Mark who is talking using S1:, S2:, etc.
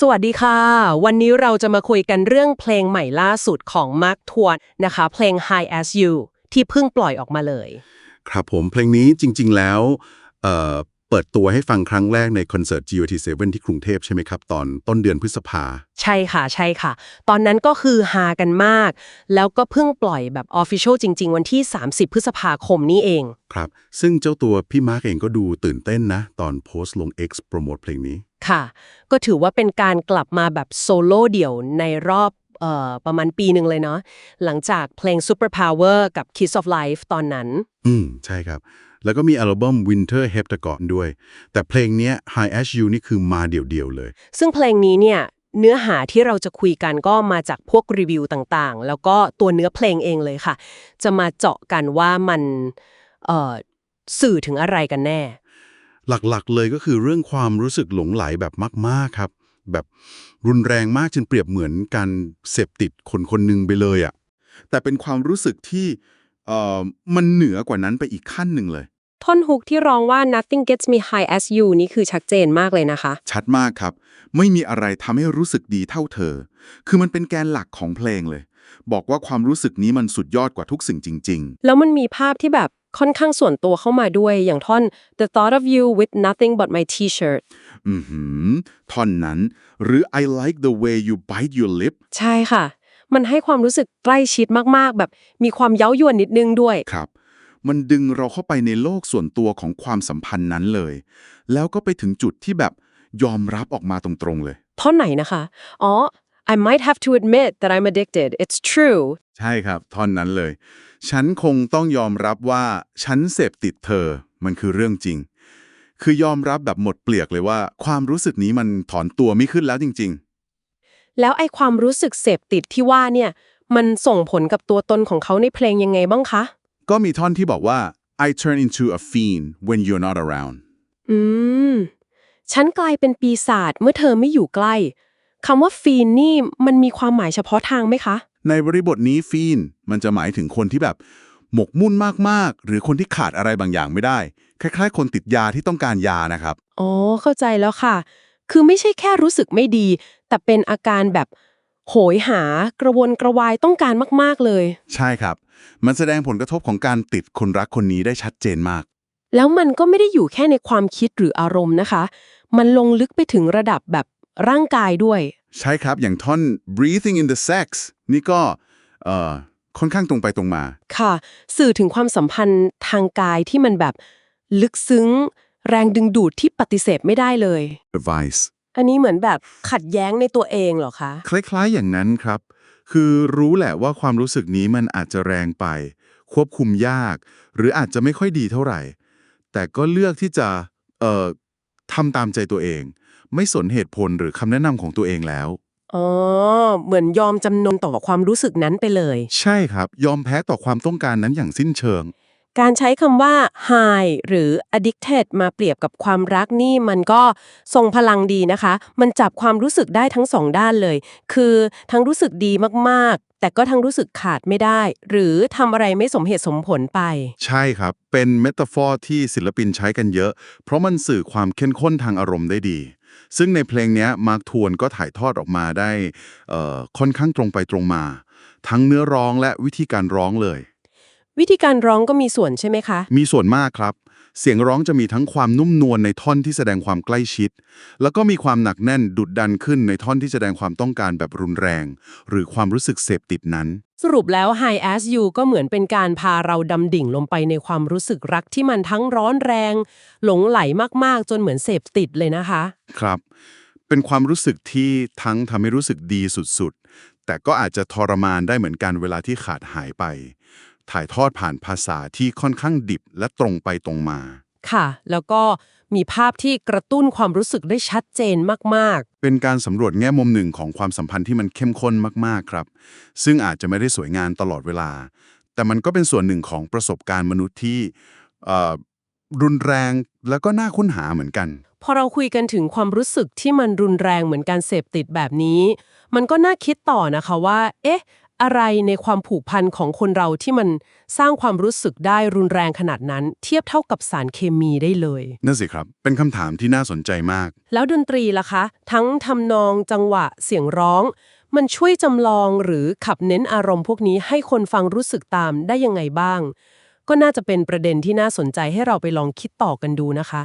S1: สวัสดีค่ะ วันนี้เราจะมาคุยกันเรื่องเพลงใหม่ล่าสุดของ Mark t w a r นะคะ เพลง High as You ที่เพิ่งปล่อยออกมาเลย
S2: ครับผมเพลงนี้จริง ๆ แล้วเอ่อเปิดตัวให้ฟังครั้งแรกในคอนเสิร์ต GOT7 ที่กรุงเทพใช่ไหมครับ ตอนต้นเดือนพฤษภา
S1: ใช่ค่ะใช่ค่ะ ตอนนั้นก็คือฮากันมาก แล้วก็เพิ่งปล่อยแบบ Official จริง ๆ วันที่ 30 พฤษภาคมนี้เอง
S2: ครับ ซึ่งเจ้าตัวพี่มาร์กเองก็ดูตื่นเต้นนะ ตอนโพสต์ลง X โปรโมทเพลงนี้
S1: ค่ะ ก็ถือว่าเป็นการกลับมาแบบโซโล่เดี่ยวในรอบเอ่อประมาณปีหนึ่งเลยเนาะหลังจากเพลง Super Power กับ Kiss of Life ตอนนั้น
S2: อืม ใช่ครับ แล้วก็มีอัลบั้ม Winter h e p t a g o n ด้วย แต่เพลงเนี้ย High as You นี่คือมาเดี่ยวๆเลย
S1: ซึ่งเพลงนี้เนี่ย เนื้อหาที่เราจะคุยกันก็มาจากพวกรีวิวต่างๆ แล้วก็ตัวเนื้อเพลงเองเลยค่ะ จะมาเจาะกันว่ามันเอ่อสื่อถึงอะไรกันแน่
S2: หลักๆ เลยก็คือเรื่องความรู้สึกหลงไหลแบบมาก ๆ ครับ แบบรุนแรงมากจนเปรียบเหมือนการเสพติดคนคนหนึ่งไปเลยอะ่ะแต่เป็นความรู้สึกที่เอ่อมันเหนือกว่านั้นไปอีกขั้นหนึ่งเลย
S1: ท่อนฮุกที่ร้องว่า nothing gets me high as you นี่คือชัดเจนมากเลยนะคะ
S3: ชัดมากครับ ไม่มีอะไรทำให้รู้สึกดีเท่าเธอ คือมันเป็นแกนหลักของเพลงเลย บอกว่าความรู้สึกนี้มันสุดยอดกว่าทุกสิ่งจริง
S1: แล้วมันมีภาพที่แบบค่อนข้างส่วนตัวเข้ามาด้วยอย่างท่อน the thought of you with nothing but my t-shirt
S3: ๆอือหือท่อนนั้น หรือ I like the way you bite your lip
S1: ใช่ค่ะ มันให้ความรู้สึกใกล้ชิดมากๆ แบบมีความเย้ายวนนิดนึงด้วย
S3: ครับ มันดึงเราเข้าไปในโลกส่วนตัวของความสัมพันธ์นั้นเลย แล้วก็ไปถึงจุดที่แบบยอมรับออกมาตรงๆเลย
S1: ท่อนไหนนะคะ อ๋อ I might have to admit that I'm addicted it's true
S3: ใช่ครับ ท่อนนั้นเลย ฉันคงต้องยอมรับว่า ฉันเสพติดเธอ มันคือเรื่องจริง คือยอมรับแบบหมดเปลือกเลยว่า ความรู้สึกนี้มันถอนตัวไม่ขึ้นแล้วจริง
S1: แล้วไอความรู้สึกเสพติดที่ว่าเนี่ย มันส่งผลกับตัวตนของเขาในเพลงยังไงบ้างคะ
S3: ๆก็มีท่อนที่บอกว่า I turn into a fiend when you're not around
S1: อืม ฉันกลายเป็นปีศาจเมื่อเธอไม่อยู่ใกล้ คำว่าฟีนนี่มันมีความหมายเฉพาะทางไหมคะ
S3: ในบริบทนี้ฟีนมันจะหมายถึงคนที่แบบ หมกมุ่นมากๆ หรือคนที่ขาดอะไรบางอย่างไม่ได้ คล้าย ๆ คนติดยาที่ต้องการยานะครับ
S1: อ๋อ เข้าใจแล้วค่ะ คือไม่ใช่แค่รู้สึกไม่ดี แต่เป็นอาการแบบโหยหากระวนกระวายต้องการมาก ๆ เลย
S3: ใช่ครับ มันแสดงผลกระทบของการติดคนรักคนนี้ได้ชัดเจนมาก
S1: แล้วมันก็ไม่ได้อยู่แค่ในความคิดหรืออารมณ์นะคะ มันลงลึกไปถึงระดับแบบ ร่างกายด้วย
S3: ใช่ครับอย่างท่อน breathing in the sex นี่ก็เอ่อค่อนข้างตรงไปตรงมา
S1: ค่ะ สื่อถึงความสัมพันธ์ทางกายที่มันแบบลึกซึ้ง แรงดึงดูดที่ปฏิเสธไม่ได้เลย
S3: advice
S1: อันนี้เหมือนแบบขัดแย้งในตัวเองเหรอคะ
S3: คล้ายๆอย่างนั้นครับ คือรู้แหละว่าความรู้สึกนี้มันอาจจะแรงไป ควบคุมยาก หรืออาจจะไม่ค่อยดีเท่าไหร่ แต่ก็เลือกที่จะเอ่อทำตามใจตัวเอง ไม่สนเหตุผลหรือคำแนะนำของตัวเองแล้ว
S1: อ๋อเหมือนยอมจำนนต่อความรู้สึกนั้นไปเลย
S3: ใช่ครับ ยอมแพ้ต่อความต้องการนั้นอย่างสิ้นเชิง
S1: การใช้คำว่า high หรือ addicted มาเปรียบกับความรักนี่มันก็ทรงพลังดีนะคะ มันจับความรู้สึกได้ทั้งสองด้านเลย คือทั้งรู้สึกดีมากๆ แต่ก็ทั้งรู้สึกขาดไม่ได้ หรือทำอะไรไม่สมเหตุสมผลไป
S3: ใช่ครับ เป็นเมตาฟอร์ที่ศิลปินใช้กันเยอะ เพราะมันสื่อความเข้มข้นทางอารมณ์ได้ดี ซึ่งในเพลงเนี้ยมาร์คทวนก็ถ่ายทอดออกมาได้เอ่อค่อนข้างตรงไปตรงมา ทั้งเนื้อร้องและวิธีการร้องเลย
S1: วิธีการร้องก็มีส่วนใช่ไหมคะ
S3: มีส่วนมากครับ เสียงร้องจะมีทั้งความนุ่มนวลในท่อนที่แสดงความใกล้ชิด แล้วก็มีความหนักแน่นดุดดันขึ้นในท่อนที่แสดงความต้องการแบบรุนแรง หรือความรู้สึกเสพติดนั้น
S1: สรุปแล้ว High as You ก็เหมือนเป็นการพาเราดำดิ่งลงไปในความรู้สึกรักที่มันทั้งร้อนแรง หลงไหลมากๆ จนเหมือนเสพติดเลยนะคะ
S3: ครับ เป็นความรู้สึกที่ทั้งทำให้รู้สึกดีสุดๆ แต่ก็อาจจะทรมานได้เหมือนกันเวลาที่ขาดหายไป ถ่ายทอดผ่านภาษาที่ค่อนข้างดิบและตรงไปตรงมา
S1: ค่ะ แล้วก็มีภาพที่กระตุ้นความรู้สึกได้ชัดเจนมาก
S3: เป็นการสำรวจแง่มุมหนึ่งของความสัมพันธ์ที่มันเข้มข้นมาก ๆ ครับ ซึ่งอาจจะไม่ได้สวยงามตลอดเวลา แต่มันก็เป็นส่วนหนึ่งของประสบการณ์มนุษย์ที่เอ่อรุนแรงแล้วก็น่าค้นหาเหมือนกัน
S1: ๆ พอเราคุยกันถึงความรู้สึกที่มันรุนแรงเหมือนการเสพติดแบบนี้ มันก็น่าคิดต่อนะคะว่า เอ๊ะ อะไรในความผูกพันของคนเราที่มันสร้างความรู้สึกได้รุนแรงขนาดนั้น เทียบเท่ากับสารเคมีได้เลย
S3: นั่นสิครับ เป็นคำถามที่น่าสนใจมาก
S1: แล้วดนตรีล่ะคะ ทั้งทำนองจังหวะเสียงร้อง มันช่วยจำลองหรือขับเน้นอารมณ์พวกนี้ให้คนฟังรู้สึกตามได้ยังไงบ้าง ก็น่าจะเป็นประเด็นที่น่าสนใจให้เราไปลองคิดต่อกันดูนะคะ